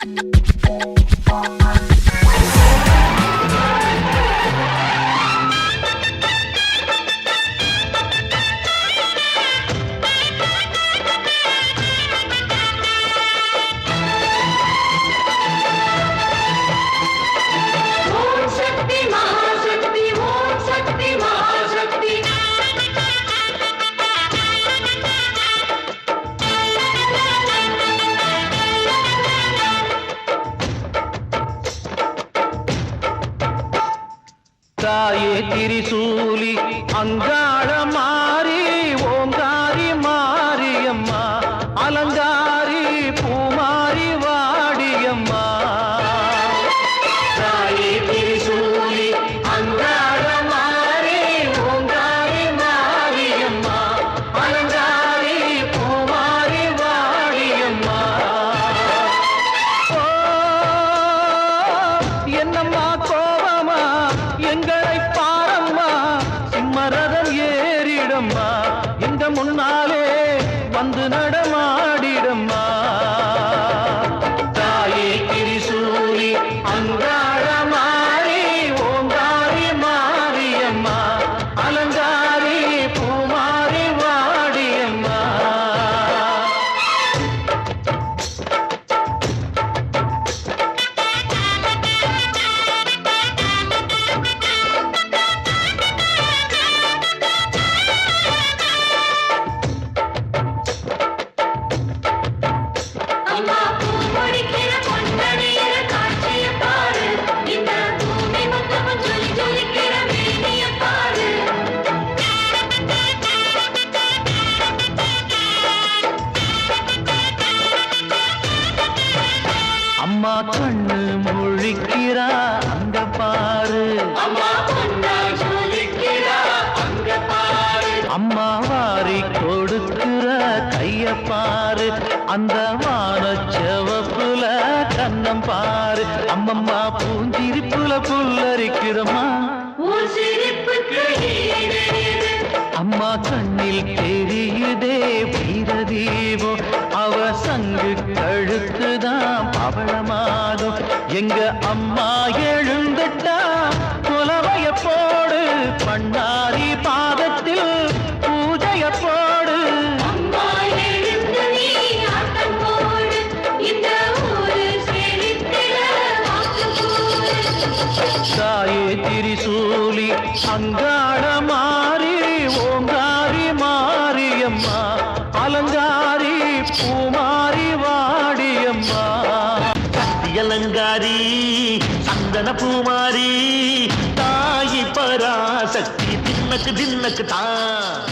Oh, my God. தாயே திரிசூலி அங்காள மாறி ஓங்காரி மாரியம்மா அலங்காரி பூ ரதம் ஏறிடம்மா. இந்த முன்னாலே கைய பாரு. அந்த வான செவப்புல கண்ணம் பாரு. அம்மம்மா பூஞ்சிரிப்புல புல்லரிக்கிறம்மா அம்மா கண்ணில் தெரியுதே வீரதீபம் அவ சங்கு கழுத்துதான் பவளமாகும் எங்க அம்மா எழுந்துட்டா குலவைய போடு பண்ணா திரிசூலி அங்காள மாறி ஓங்காரி மாரியம்மா அலங்காரி பூமாரி வாடியம்மா. அலங்காரி சந்தன பூமாரி தாயி பராசக்தி தின்னக்கு தின்னக்கு தான்.